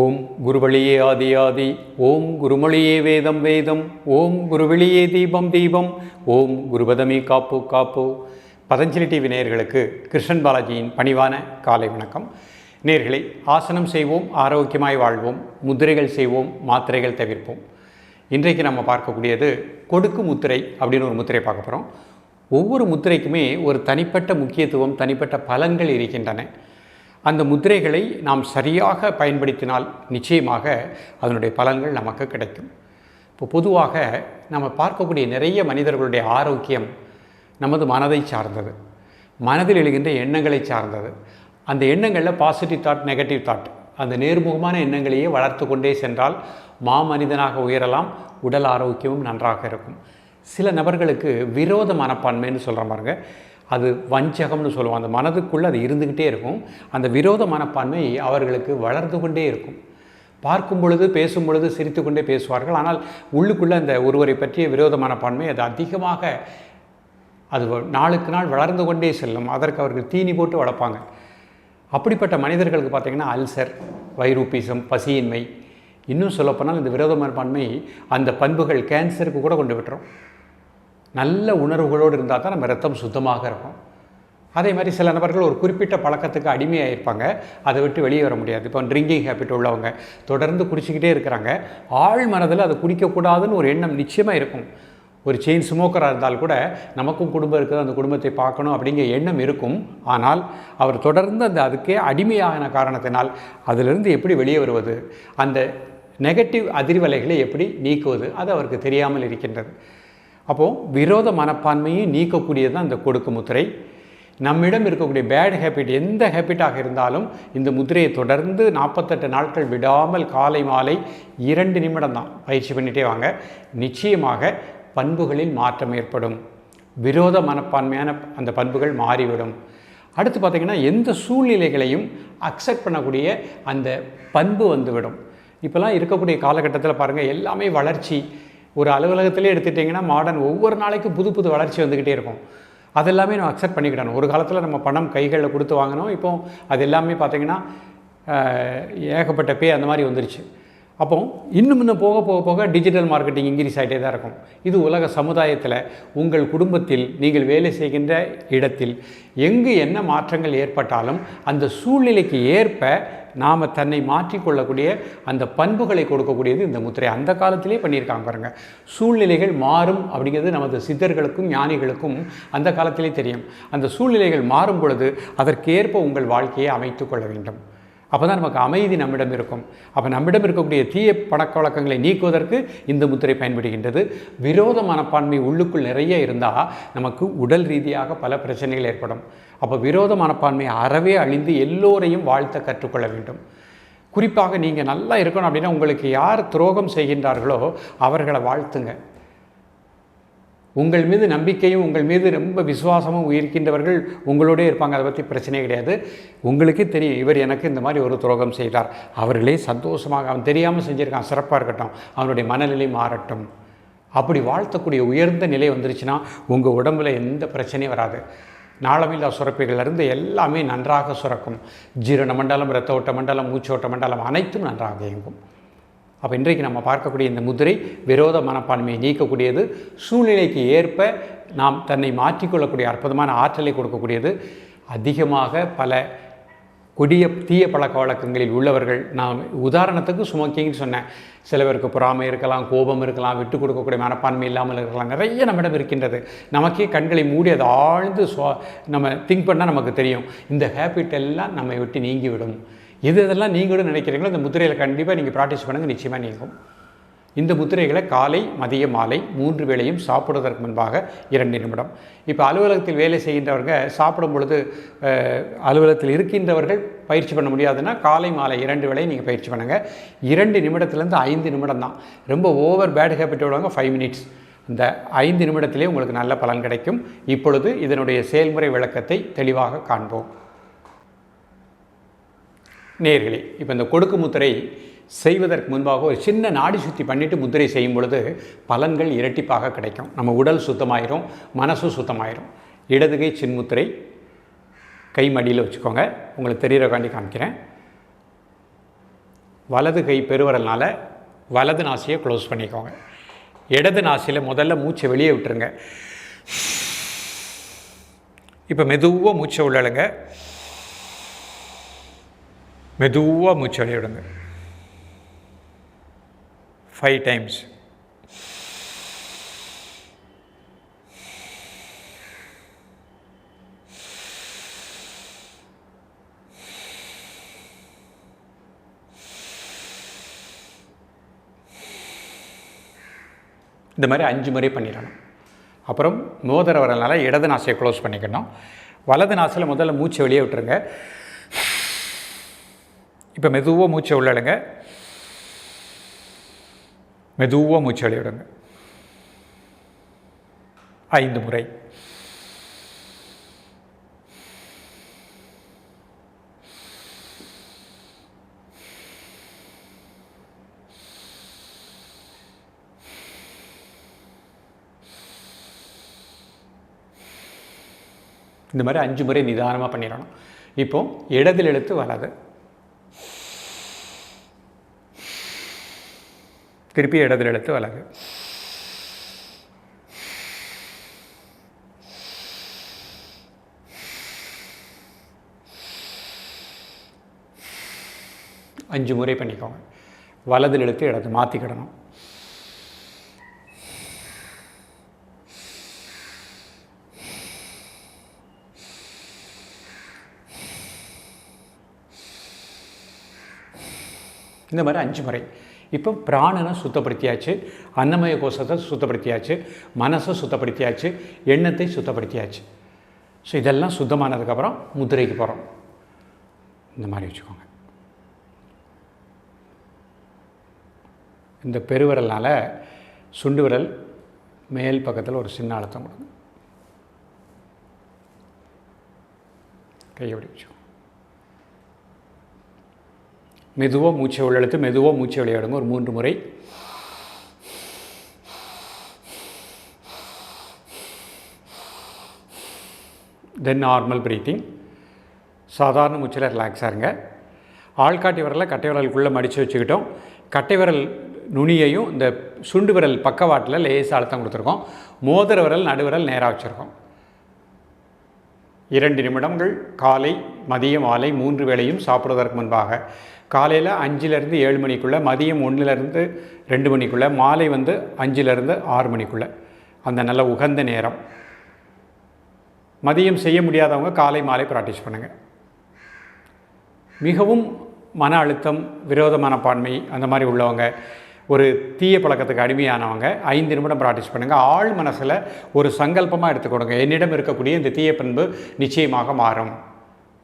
ஓம் குருவழியே ஆதி ஆதி ஓம் குருமொழியே வேதம் வேதம் ஓம் குருவெளியே தீபம் தீபம் ஓம் குருபதமே காப்பு காப்பு. பதஞ்சலி டிவி நேயர்களுக்கு கிருஷ்ணன் பாலாஜியின் பணிவான காலை வணக்கம். நேர்களை ஆசனம் செய்வோம் ஆரோக்கியமாய் வாழ்வோம் முத்திரைகள் செய்வோம் மாத்திரைகள் தவிர்ப்போம். இன்றைக்கு நம்ம பார்க்கக்கூடியது கொடுக்கு முத்திரை அப்படின்னு ஒரு முத்திரை பார்க்க போகிறோம் ஒவ்வொரு முத்திரைக்குமே ஒரு தனிப்பட்ட முக்கியத்துவம் தனிப்பட்ட பலன்கள் இருக்கின்றன. அந்த முத்திரைகளை நாம் சரியாக பயன்படுத்தினால் நிச்சயமாக அதனுடைய பலன்கள் நமக்கு கிடைக்கும். இப்போ பொதுவாக நம்ம பார்க்கக்கூடிய நிறைய மனிதர்களுடைய ஆரோக்கியம் நமது மனதை சார்ந்தது. மனதில் எழுகின்ற எண்ணங்களை சார்ந்தது. அந்த எண்ணங்களில் பாசிட்டிவ் தாட் நெகட்டிவ் தாட் அந்த நேர்முகமான எண்ணங்களையே வளர்த்து கொண்டே சென்றால் மாமனிதனாக உயரலாம் உடல் ஆரோக்கியமும் நன்றாக இருக்கும். சில நபர்களுக்கு விரோத மனப்பான்மைன்னு சொல்கிற பாருங்க. அது வஞ்சகம்னு சொல்லுவோம். அந்த மனதுக்குள்ளே அது இருந்துக்கிட்டே இருக்கும். அந்த விரோத மனப்பான்மை அவர்களுக்கு வளர்ந்து கொண்டே இருக்கும். பார்க்கும் பொழுது பேசும் பொழுது சிரித்து கொண்டே பேசுவார்கள். ஆனால் உள்ளுக்குள்ளே அந்த ஒருவரை பற்றிய விரோத மனப்பான்மை அது அதிகமாக அது நாளுக்கு நாள் வளர்ந்து கொண்டே செல்லும். அதற்கு அவர்கள் தீனி போட்டு வளர்ப்பாங்க. அப்படிப்பட்ட மனிதர்களுக்கு பார்த்திங்கன்னா அல்சர் வைரூப்பிசம் பசியின்மை இன்னும் சொல்லப்போனால் இந்த விரோத மனப்பான்மை அந்த பண்புகள் கேன்சருக்கு கூட கொண்டு விட்டுரும். நல்ல உணர்வுகளோடு இருந்தால் தான் நம்ம ரத்தம் சுத்தமாக இருக்கும். அதே மாதிரி சில நபர்கள் ஒரு குறிப்பிட்ட பழக்கத்துக்கு அடிமையாக இருப்பாங்க அதை விட்டு வெளியே வர முடியாது. இப்போ ட்ரிங்கிங் ஹேபிட் உள்ளவங்க தொடர்ந்து குடிச்சிக்கிட்டே இருக்கிறாங்க. ஆழ் மனதில் அதை குடிக்கக்கூடாதுன்னு ஒரு எண்ணம் நிச்சயமாக இருக்கும். ஒரு செயின் ஸ்மோக்கராக இருந்தால் கூட நமக்கும் குடும்பம் இருக்குது அந்த குடும்பத்தை பார்க்கணும் அப்படிங்கிற எண்ணம் இருக்கும். ஆனால் அவர் தொடர்ந்து அந்த அதுக்கே அடிமையான காரணத்தினால் அதிலிருந்து எப்படி வெளியே வருவது? அந்த நெகட்டிவ் அதிர்வலைகளை எப்படி நீக்குவது? அது அவருக்கு தெரியாமல் இருக்கின்றது. அப்போது விரோத மனப்பான்மையை நீக்கக்கூடியது தான் இந்த கொடுக்கு முத்திரை. நம்மிடம் இருக்கக்கூடிய பேட் ஹேபிட் எந்த ஹேபிட்டாக இருந்தாலும் இந்த முத்திரையை தொடர்ந்து நாற்பத்தெட்டு நாட்கள் விடாமல் காலை மாலை இரண்டு நிமிடம் தான் பயிற்சி பண்ணிகிட்டே வாங்க. நிச்சயமாக பண்புகளில் மாற்றம் ஏற்படும். விரோத மனப்பான்மையான அந்த பண்புகள் மாறிவிடும். அடுத்து பார்த்திங்கன்னா எந்த சூழ்நிலைகளையும் அக்செப்ட் பண்ணக்கூடிய அந்த பண்பு வந்துவிடும். இப்போலாம் இருக்கக்கூடிய காலகட்டத்தில் பாருங்கள் எல்லாமே வளர்ச்சி. ஒரு அலுவலகத்திலே எடுத்துட்டிங்கன்னா மாடர்ன் ஒவ்வொரு நாளைக்கும் புது புது வளர்ச்சி வந்துக்கிட்டே இருக்கும். அதெல்லாமே நம்ம அக்செப்ட் பண்ணிக்கிட்டோம் ஒரு காலத்தில் நம்ம பணம் கைகளில் கொடுத்து வாங்கினோம். இப்போ அது எல்லாமே பார்த்திங்கன்னா ஏகப்பட்ட பே அந்த மாதிரி வந்துருச்சு. அப்போ இன்னும் இன்னும் போக போக போக டிஜிட்டல் மார்க்கெட்டிங் இன்க்ரீஸ் ஆகிட்டே தான் இருக்கும். இது உலக சமுதாயத்தில் உங்கள் குடும்பத்தில் நீங்கள் வேலை செய்கின்ற இடத்தில் எங்கு என்ன மாற்றங்கள் ஏற்பட்டாலும் அந்த சூழ்நிலைக்கு ஏற்ப நாம் தன்னை மாற்றிக்கொள்ளக்கூடிய அந்த பண்புகளை கொடுக்கக்கூடியது இந்த முத்திரை. அந்த காலத்திலே பண்ணியிருக்காங்க பாருங்க. சூழ்நிலைகள் மாறும் அப்படிங்கிறது நமது சித்தர்களுக்கும் ஞானிகளுக்கும் அந்த காலத்திலே தெரியும். அந்த சூழ்நிலைகள் மாறும் பொழுது அதற்கேற்ப உங்கள் வாழ்க்கையை அமைத்துக்கொள்ள வேண்டும். அப்போ தான் நமக்கு அமைதி நம்மிடம் இருக்கும். அப்போ நம்மிடம் இருக்கக்கூடிய தீய பழக்க வழக்கங்களை நீக்குவதற்கு இந்த முத்திரை பயன்படுகின்றது. விரோத மனப்பான்மை உள்ளுக்குள் நிறைய இருந்தால் நமக்கு உடல் ரீதியாக பல பிரச்சனைகள் ஏற்படும். அப்போ விரோத மனப்பான்மை அறவே அழிந்து எல்லோரையும் வாழ்த்த கற்றுக்கொள்ள வேண்டும். குறிப்பாக நீங்கள் நல்லா இருக்கணும் அப்படின்னா உங்களுக்கு யார் துரோகம் செய்கின்றார்களோ அவர்களை வாழ்த்துங்க. உங்கள் மீது நம்பிக்கையும் உங்கள் மீது ரொம்ப விசுவாசமும் உயிர்க்கின்றவர்கள் உங்களோடே இருப்பாங்க. அதை பற்றி பிரச்சனையே கிடையாது. உங்களுக்கே தெரியும் இவர் எனக்கு இந்த மாதிரி ஒரு துரோகம் செய்தார். அவர்களே சந்தோஷமாக அவன் தெரியாமல் செஞ்சுருக்கான் சிறப்பாக இருக்கட்டும். அவனுடைய மனநிலை மாறட்டும். அப்படி வாழ்த்தக்கூடிய உயர்ந்த நிலை வந்துருச்சுன்னா உங்கள் உடம்புல எந்த பிரச்சனையும் வராது. நாளமில்லா சுரப்பிகளிலிருந்து எல்லாமே நன்றாக சுரக்கும். ஜீரண மண்டலம் இரத்த ஓட்ட மண்டலம் மூச்சோட்ட மண்டலம் அனைத்தும் நன்றாக இயங்கும். அப்போ இன்றைக்கு நம்ம பார்க்கக்கூடிய இந்த முதிரை விரோத மனப்பான்மையை நீக்கக்கூடியது சூழ்நிலைக்கு ஏற்ப நாம் தன்னை மாற்றிக்கொள்ளக்கூடிய அற்புதமான ஆற்றலை கொடுக்கக்கூடியது. அதிகமாக பல கொடிய தீய பழக்க வழக்கங்களில் உள்ளவர்கள் நான் உதாரணத்துக்கு சுமக்கிங்கன்னு சொன்னேன். சில பேருக்கு பொறாமை இருக்கலாம் கோபம் இருக்கலாம் விட்டு கொடுக்கக்கூடிய மனப்பான்மை இல்லாமல் இருக்கலாம். நிறைய நம்மிடம் இருக்கின்றது. நமக்கே கண்களை மூடி அதை ஆழ்ந்து சுவா நம்ம திங்க் பண்ணால் நமக்கு தெரியும். இந்த ஹேபிட் எல்லாம் நம்மை விட்டு நீங்கிவிடும். எது இதெல்லாம் நீங்களும் நினைக்கிறீங்களோ இந்த முத்திரையில் கண்டிப்பாக நீங்கள் ப்ராக்டிஸ் பண்ணுங்கள் நிச்சயமாக நீங்கும். இந்த முத்திரைகளை காலை மதிய மாலை மூன்று வேளையும் சாப்பிடுவதற்கு முன்பாக இரண்டு நிமிடம். இப்போ அலுவலகத்தில் வேலை செய்கின்றவர்கள் சாப்பிடும் பொழுது அலுவலகத்தில் இருக்கின்றவர்கள் பயிற்சி பண்ண முடியாதுன்னா காலை மாலை இரண்டு வேளையும் நீங்கள் பயிற்சி பண்ணுங்கள் இரண்டு நிமிடத்துலேருந்து ஐந்து நிமிடம் தான். ரொம்ப ஓவர் பேட் ஹேபிட் விடுவாங்க ஃபைவ் மினிட்ஸ் இந்த ஐந்து நிமிடத்திலே உங்களுக்கு நல்ல பலன் கிடைக்கும். இப்பொழுது இதனுடைய செயல்முறை விளக்கத்தை தெளிவாக காண்போம். நேர்களே இப்போ இந்த கொடுக்கு முத்திரை செய்வதற்கு முன்பாக ஒரு சின்ன நாடி சுத்தி பண்ணிவிட்டு முத்திரை செய்யும் பொழுது பலன்கள் இரட்டிப்பாக கிடைக்கும். நம்ம உடல் சுத்தமாயிரும் மனசும் சுத்தமாயிரும். இடதுகை சின்முத்திரை கை மடியில் வச்சுக்கோங்க. உங்களுக்கு தெரிகிறக்காண்டி காமிக்கிறேன். வலது கை பெருவரல்னால வலது நாசியை க்ளோஸ் பண்ணிக்கோங்க. இடது நாசியில் முதல்ல மூச்சை வெளியே விட்டுருங்க. இப்போ மெதுவாக மூச்சை உள்ளழுங்க. மெதுவாக மூச்சை வெளியே விடுங்க ஃபைவ் டைம்ஸ் இந்த மாதிரி அஞ்சு முறை பண்ணிடணும். அப்புறம் மோதிர வரனால இடது நாசையை க்ளோஸ் பண்ணிக்கணும். வலது நாசில் முதல்ல மூச்சை வெளியே விட்டுருங்க. இப்போ மெதுவாக மூச்சை உள்ளடுங்க. மெதுவாக மூச்சை வெளியே விடுங்க ஐந்து முறை. இந்த மாதிரி அஞ்சு முறை நிதானமாக பண்ணிடணும். இப்போ இடதில் எழுத்து வலது திருப்பி இடதில் எழுத்து வலது. அஞ்சு முறை பண்ணிக்கோங்க. வலதில் எழுத்து இடது மாற்றிக்கிடணும் இந்த மாதிரி அஞ்சு முறை. இப்போ பிராணனை சுத்தப்படுத்தியாச்சு அன்னமய கோஷத்தை சுத்தப்படுத்தியாச்சு மனசை சுத்தப்படுத்தியாச்சு எண்ணத்தை சுத்தப்படுத்தியாச்சு. ஸோ இதெல்லாம் சுத்தமானதுக்கப்புறம் முதிரைக்கு போகிறோம் இந்த மாதிரி வச்சுக்கோங்க. இந்த பெருவிரல்னால் சுண்டு விரல் மேல் பக்கத்தில் ஒரு சின்ன அழுத்தம் கொடுங்க. கையை பிடிச்சோம் வச்சுக்கோங்க மெதுவாக மூச்சை உள்ளெழுத்து மெதுவாக மூச்சை விளையாடுங்க. ஒரு மூன்று முறை. தென் நார்மல் ப்ரீத்திங் சாதாரண மூச்சில் ரிலாக்ஸாக இருங்க. ஆள்காட்டி விரலை கட்டை விரலுக்குள்ளே மடித்து வச்சுக்கிட்டோம். கட்டை விரல் நுனியையும் இந்த சுண்டு விரல் பக்கவாட்டில் லேசாக அழுத்தம் கொடுத்துருக்கோம். மோதிர விரல் நடுவிரல் நேராக வச்சுருக்கோம். இரண்டு நிமிடங்கள் காலை மதியம் மாலை மூன்று வேளையும் சாப்பிடுவதற்கு முன்பாக காலையில் அஞ்சிலேருந்து ஏழு மணிக்குள்ளே மதியம் ஒன்றுலேருந்து ரெண்டு மணிக்குள்ளே மாலை வந்து அஞ்சிலேருந்து ஆறு மணிக்குள்ளே. அந்த நல்ல உகந்த நேரம். மதியம் செய்ய முடியாதவங்க காலை மாலை ப்ராக்டிஸ் பண்ணுங்கள் மிகவும் மன அழுத்தம் விரோத மனப்பான்மை அந்த மாதிரி உள்ளவங்க ஒரு தீய பழக்கத்துக்கு அடிமையானவங்க ஐந்து நிமிடம் ப்ராக்டிஸ் பண்ணுங்கள் ஆள் மனசில் ஒரு சங்கல்பமாக எடுத்துக்கொடுங்க. என்னிடம் இருக்கக்கூடிய இந்த தீய பண்பு நிச்சயமாக மாறும்.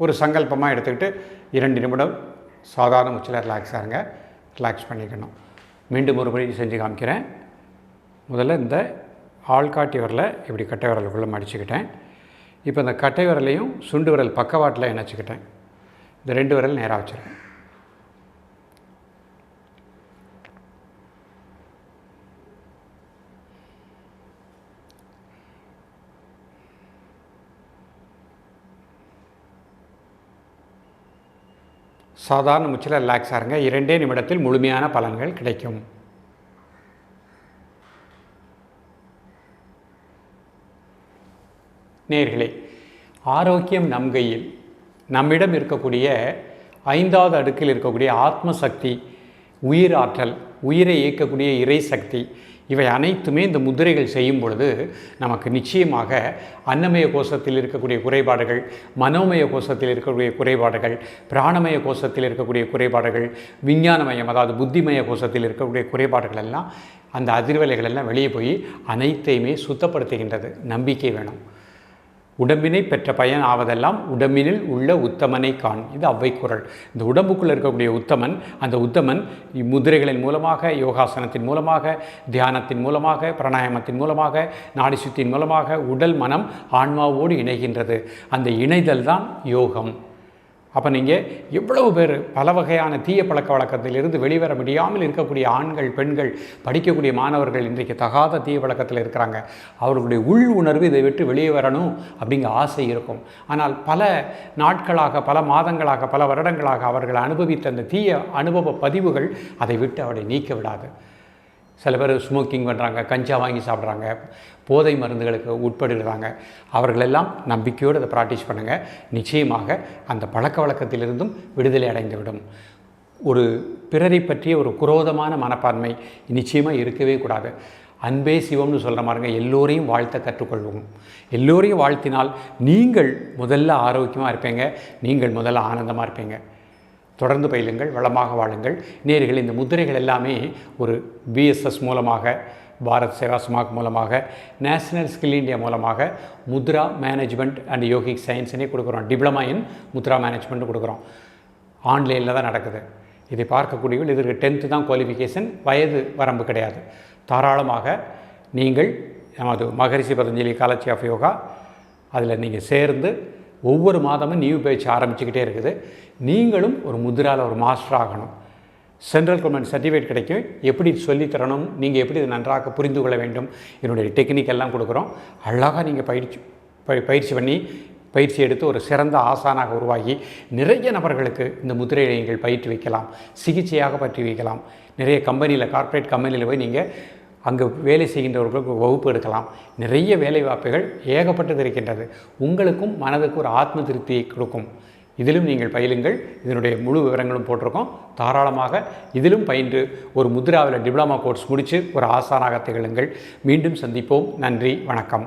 ஒரு சங்கல்பமாக எடுத்துக்கிட்டு இரண்டு நிமிடம் சாதாரண மூச்சில் ரிலாக்ஸ் ஆகுங்க ரிலாக்ஸ் பண்ணிக்கணும். மீண்டும் ஒரு முறை செஞ்சு காமிக்கிறேன். முதல்ல இந்த ஆள்காட்டி விரலை இப்படி கட்டை விரலுக்குள்ளே மடிச்சுக்கிட்டேன். இப்போ இந்த கட்டை விரலையும் சுண்டு விரல் பக்கவாட்டில் இணைச்சிக்கிட்டேன். இந்த ரெண்டு விரல் நேராக வச்சுருக்கேன். சாதாரண மூச்சில் ரிலாக்ஸ் ஆகுங்க இரண்டே நிமிடத்தில் முழுமையான பலன்கள் கிடைக்கும். நேர்களே ஆரோக்கியம் நம் கையில் நம்மிடம் இருக்கக்கூடிய ஐந்தாவது அடுக்கில் இருக்கக்கூடிய ஆத்ம சக்தி உயிர் ஆற்றல் உயிரை இயக்கக்கூடிய இறை சக்தி இவை அனைத்துமே இந்த முதிரைகள் செய்யும் பொழுது நமக்கு நிச்சயமாக அன்னமய கோஷத்தில் இருக்கக்கூடிய குறைபாடுகள் மனோமய கோஷத்தில் இருக்கக்கூடிய குறைபாடுகள் பிராணமய கோஷத்தில் இருக்கக்கூடிய குறைபாடுகள் விஞ்ஞானமயம் அதாவது புத்திமய கோஷத்தில் இருக்கக்கூடிய குறைபாடுகள் எல்லாம் அந்த அதிர்வலைகள் எல்லாம் வெளியே போய் அனைத்தையுமே சுத்தப்படுத்துகின்றது. நம்பிக்கை வேணும். உடம்பினை பெற்ற பயன் ஆவதெல்லாம் உடம்பினில் உள்ள உத்தமனை காண். இது அவ்வை குரல் இந்த உடம்புக்குள்ளே இருக்கக்கூடிய உத்தமன் அந்த உத்தமன் முதிரைகளின் மூலமாக யோகாசனத்தின் மூலமாக தியானத்தின் மூலமாக பிராணாயாமத்தின் மூலமாக நாடி சுத்தியின் மூலமாக உடல் மனம் ஆன்மாவோடு இணைகின்றது. அந்த இணைதல் தான் யோகம். அப்போ நீங்கள் எவ்வளவு பேர் பல வகையான தீய பழக்க வழக்கத்திலிருந்து வெளிவர முடியாமல் இருக்கக்கூடிய ஆண்கள் பெண்கள் படிக்கக்கூடிய மாணவர்கள் இன்றைக்கு தகாத தீய பழக்கத்தில் இருக்கிறாங்க. அவர்களுடைய உள் உணர்வு இதை விட்டு வெளியே வரணும் அப்படிங்கிற ஆசை இருக்கும். ஆனால் பல நாட்களாக பல மாதங்களாக பல வருடங்களாக அவர்கள் அனுபவித்த அந்த தீய அனுபவ பதிவுகள் அதை விட்டு அவரை நீக்க விடாது சில பேர் ஸ்மோக்கிங் பண்ணுறாங்க கஞ்சா வாங்கி சாப்பிட்றாங்க போதை மருந்துகளுக்கு உட்படுகிறாங்க. அவர்களெல்லாம் நம்பிக்கையோடு அதை ப்ராக்டிஸ் பண்ணுங்கள் நிச்சயமாக அந்த பழக்க வழக்கத்திலிருந்தும் விடுதலை அடைந்துவிடும். ஒரு பிறரை பற்றிய ஒரு குரோதமான மனப்பான்மை நிச்சயமாக இருக்கவே கூடாது. அன்பே சிவம்னு சொல்கிற மாதிரிங்க எல்லோரையும் வாழ்த்த கற்றுக்கொள்வோம். எல்லோரையும் வாழ்த்தினால் நீங்கள் முதல்ல ஆரோக்கியமாக இருப்பீங்க நீங்கள் முதல்ல ஆனந்தமாக இருப்பீங்க. தொடர்ந்து பயிலுங்கள் வளமாக வாழுங்கள். நேர்கள் இந்த முத்திரைகள் எல்லாமே ஒரு பிஎஸ்எஸ் மூலமாக பாரத் சேவா சுமாக் மூலமாக நேஷனல் ஸ்கில் இந்தியா மூலமாக முத்ரா மேனேஜ்மெண்ட் அண்ட் யோகிக் சயின்ஸ்னே கொடுக்குறோம். டிப்ளமா இன் முத்ரா மேனேஜ்மெண்ட் கொடுக்குறோம். ஆன்லைனில் தான் நடக்குது. இதை பார்க்கக்கூடியவர்கள் இதற்கு டென்த்து தான் குவாலிஃபிகேஷன் வயது வரம்பு கிடையாது. தாராளமாக நீங்கள் நமது Maharishi Patanjali college of yoga அதில் நீங்கள் சேர்ந்து ஒவ்வொரு மாதமும் நியூ பேட்ச் ஆரம்பிச்சுக்கிட்டே இருக்குது. நீங்களும் ஒரு முதிரால் ஒரு மாஸ்டர் ஆகணும். சென்ட்ரல் கவர்மெண்ட் சர்டிஃபிகேட் கிடைக்கும். எப்படி சொல்லித் தரணும்? நீங்கள் எப்படி இதை நன்றாக புரிந்து கொள்ள வேண்டும்? என்னுடைய டெக்னிக் எல்லாம் கொடுக்குறோம். அழகாக நீங்கள் பயிற்சி ப- பயிற்சி பண்ணி பயிற்சி எடுத்து ஒரு சிறந்த ஆசானாக உருவாகி நிறைய நபர்களுக்கு இந்த முதிரையை நீங்கள் பயிற்று வைக்கலாம். சிகிச்சையாக பற்றி வைக்கலாம். நிறைய கம்பெனியில் கார்ப்பரேட் கம்பெனியில் போய் நீங்கள் அங்கு வேலை செய்கின்றவர்களுக்கு வகுப்பு எடுக்கலாம். நிறைய வேலை வாய்ப்புகள் ஏகப்பட்டது இருக்கின்றது. உங்களுக்கும் மனதுக்கு ஒரு ஆத்ம திருப்தியை கொடுக்கும். இதிலும் நீங்கள் பயிலுங்கள். இதனுடைய முழு விவரங்களும் போட்டிருக்கோம். தாராளமாக இதிலும் பயின்று ஒரு முத்ராவில் டிப்ளமா கோர்ஸ் முடித்து ஒரு ஆசானாக திகழுங்கள். மீண்டும் சந்திப்போம். நன்றி. வணக்கம்.